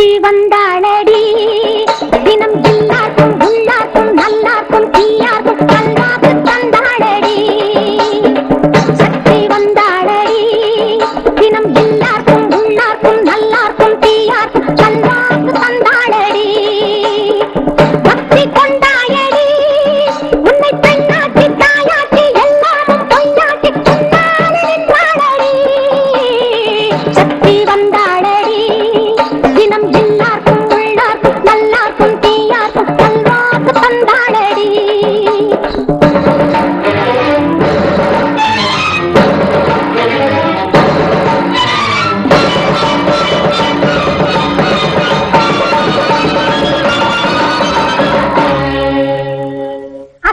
ஒருத்தி வந்தாளடி தினம் எல்லாருக்கும் உள்ளார்க்கும் நல்லார்க்கும் தீயார்க்கும் கல்லாக்கு தந்தாளடி சக்தி வந்தாளடி தினம் எல்லாருக்கும் உள்ளார்க்கும் நல்லார்க்கும் தீயார்க்கும் கல்லாக்கு தந்தாளடி பக்தி கொண்ட